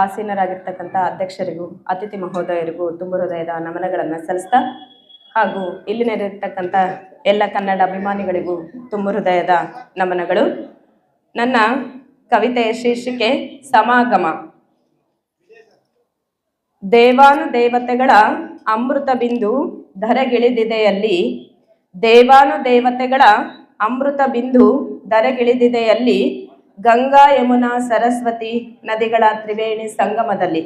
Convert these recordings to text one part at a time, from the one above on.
ಆಸೀನರಾಗಿರ್ತಕ್ಕಂಥ ಅಧ್ಯಕ್ಷರಿಗೂ, ಅತಿಥಿ ಮಹೋದಯರಿಗೂ ತುಂಬ ಹೃದಯದ ನಮನಗಳನ್ನು ಸಲ್ಲಿಸ್ತಾ ಹಾಗೂ ಇಲ್ಲಿನಲ್ಲಿರ್ತಕ್ಕಂಥ ಎಲ್ಲ ಕನ್ನಡ ಅಭಿಮಾನಿಗಳಿಗೂ ತುಂಬ ಹೃದಯದ ನಮನಗಳು. ನನ್ನ ಕವಿತೆಯ ಶೀರ್ಷಿಕೆ ಸಮಾಗಮ. ದೇವಾನು ದೇವತೆಗಳ ಅಮೃತ ಬಿಂದು ಧರೆಗಿಳಿದಿದೆಯಲ್ಲಿ ದೇವಾನು ದೇವತೆಗಳ ಅಮೃತ ಬಿಂದು ಧರೆಗಿಳಿದಿದೆಯಲ್ಲಿ ಗಂಗಾ ಯಮುನಾ ಸರಸ್ವತಿ ನದಿಗಳ ತ್ರಿವೇಣಿ ಸಂಗಮದಲ್ಲಿ.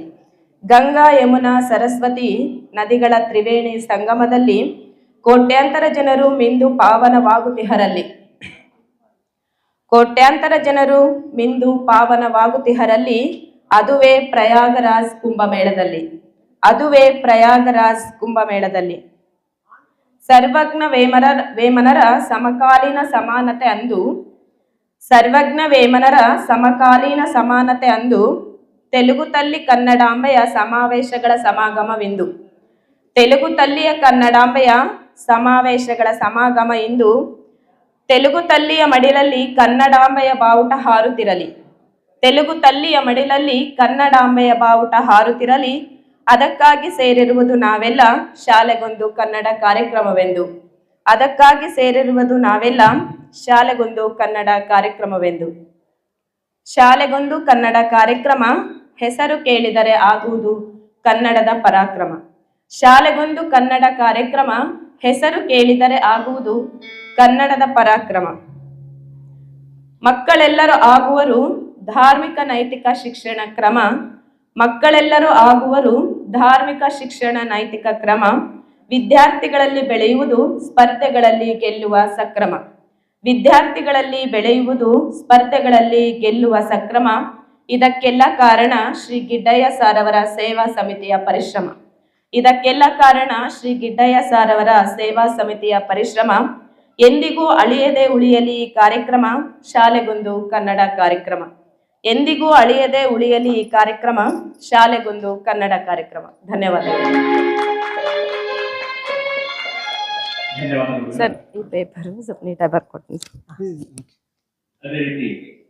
ಗಂಗಾ ಯಮುನಾ ಸರಸ್ವತಿ ನದಿಗಳ ತ್ರಿವೇಣಿ ಸಂಗಮದಲ್ಲಿ ಕೋಟ್ಯಾಂತರ ಜನರು ಮಿಂದು ಪಾವನವಾಗುತ್ತಿಹರಲ್ಲಿ. ಕೋಟ್ಯಾಂತರ ಜನರು ಮಿಂದು ಪಾವನವಾಗುತ್ತಿಹರಲ್ಲಿ ಅದುವೇ ಪ್ರಯಾಗರಾಜ್ ಕುಂಭಮೇಳದಲ್ಲಿ. ಅದುವೇ ಪ್ರಯಾಗರಾಜ್ ಕುಂಭಮೇಳದಲ್ಲಿ. ಸರ್ವಜ್ಞ ವೇಮರ, ವೇಮನರ ಸಮಕಾಲೀನ ಸಮಾನತೆ ಅಂದು ಸರ್ವಜ್ಞ ವೇಮನರ ಸಮಕಾಲೀನ ಸಮಾನತೆ ಅಂದು ತೆಲುಗು ತಲ್ಲಿ ಕನ್ನಡಾಂಬೆಯ ಸಮಾವೇಶಗಳ ಸಮಾಗಮವೆಂದು. ತೆಲುಗು ತಲ್ಲಿಯ ಕನ್ನಡಾಂಬೆಯ ಸಮಾವೇಶಗಳ ಸಮಾಗಮ ಇಂದು ತೆಲುಗು ತಲ್ಲಿಯ ಮಡಿಲಲ್ಲಿ ಕನ್ನಡಾಂಬೆಯ ಬಾವುಟ ಹಾರುತ್ತಿರಲಿ. ತೆಲುಗು ತಲ್ಲಿಯ ಮಡಿಲಲ್ಲಿ ಕನ್ನಡಾಂಬೆಯ ಬಾವುಟ ಹಾರುತ್ತಿರಲಿ. ಅದಕ್ಕಾಗಿ ಸೇರಿರುವುದು ನಾವೆಲ್ಲ ಶಾಲೆಗೊಂದು ಕನ್ನಡ ಕಾರ್ಯಕ್ರಮವೆಂದು. ಅದಕ್ಕಾಗಿ ಸೇರಿರುವುದು ನಾವೆಲ್ಲ ಶಾಲೆಗೊಂದು ಕನ್ನಡ ಕಾರ್ಯಕ್ರಮವೆಂದು. ಶಾಲೆಗೊಂದು ಕನ್ನಡ ಕಾರ್ಯಕ್ರಮ ಹೆಸರು ಕೇಳಿದರೆ ಆಗುವುದು ಕನ್ನಡದ ಪರಾಕ್ರಮ. ಶಾಲೆಗೊಂದು ಕನ್ನಡ ಕಾರ್ಯಕ್ರಮ ಹೆಸರು ಕೇಳಿದರೆ ಆಗುವುದು ಕನ್ನಡದ ಪರಾಕ್ರಮ. ಮಕ್ಕಳೆಲ್ಲರೂ ಆಗುವರು ಧಾರ್ಮಿಕ ನೈತಿಕ ಶಿಕ್ಷಣ ಕ್ರಮ. ಮಕ್ಕಳೆಲ್ಲರೂ ಆಗುವರು ಧಾರ್ಮಿಕ ಶಿಕ್ಷಣ ನೈತಿಕ ಕ್ರಮ. ವಿದ್ಯಾರ್ಥಿಗಳಲ್ಲಿ ಬೆಳೆಯುವುದು ಸ್ಪರ್ಧೆಗಳಲ್ಲಿ ಗೆಲ್ಲುವ ಸಕ್ರಮ. ವಿದ್ಯಾರ್ಥಿಗಳಲ್ಲಿ ಬೆಳೆಯುವುದು ಸ್ಪರ್ಧೆಗಳಲ್ಲಿ ಗೆಲ್ಲುವ ಸಕ್ರಮ. ಇದಕ್ಕೆಲ್ಲ ಕಾರಣ ಶ್ರೀ ಗಿಡ್ಡಯ್ಯ ಸಾರವರ ಸೇವಾ ಸಮಿತಿಯ ಪರಿಶ್ರಮ. ಇದಕ್ಕೆಲ್ಲ ಕಾರಣ ಶ್ರೀ ಗಿಡ್ಡಯ್ಯ ಸಾರವರ ಸೇವಾ ಸಮಿತಿಯ ಪರಿಶ್ರಮ. ಎಂದಿಗೂ ಅಳಿಯದೆ ಉಳಿಯಲಿ ಈ ಕಾರ್ಯಕ್ರಮ. ಶಾಲೆಗೊಂದು ಕನ್ನಡ ಕಾರ್ಯಕ್ರಮ. ಎಂದಿಗೂ ಅಳಿಯದೆ ಉಳಿಯಲಿ ಈ ಕಾರ್ಯಕ್ರಮ. ಶಾಲೆಗೊಂದು ಕನ್ನಡ ಕಾರ್ಯಕ್ರಮ. ಧನ್ಯವಾದಗಳು. सर ये पेपर है सपनी टाइपर कॉटन अरे ठीक।